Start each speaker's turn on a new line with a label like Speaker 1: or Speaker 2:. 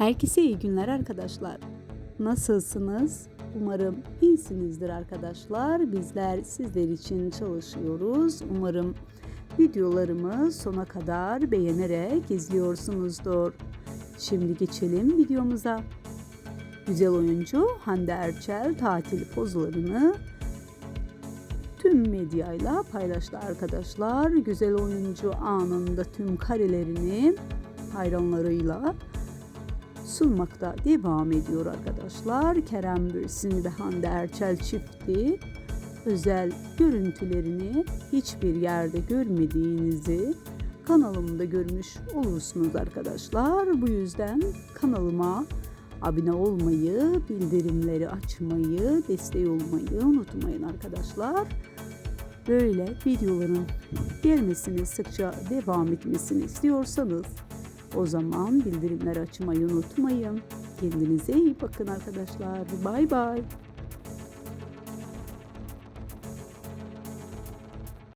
Speaker 1: Herkese iyi günler arkadaşlar. Nasılsınız? Umarım iyisinizdir arkadaşlar. Bizler sizler için çalışıyoruz. Umarım videolarımı sona kadar beğenerek izliyorsunuzdur. Şimdi geçelim videomuza. Güzel oyuncu Hande Erçel tatil pozlarını tüm medyayla paylaştı arkadaşlar. Güzel oyuncu anında tüm karelerini hayranlarıyla sunmakta devam ediyor arkadaşlar. Kerem Bürsin ve Hande Erçel çifti özel görüntülerini hiçbir yerde görmediğinizi kanalımda görmüş olursunuz arkadaşlar. Bu yüzden kanalıma abone olmayı, bildirimleri açmayı, destek olmayı unutmayın arkadaşlar. Böyle videoların gelmesini, sıkça devam etmesini istiyorsanız o zaman bildirimleri açmayı unutmayın. Kendinize iyi bakın arkadaşlar. Bay bay.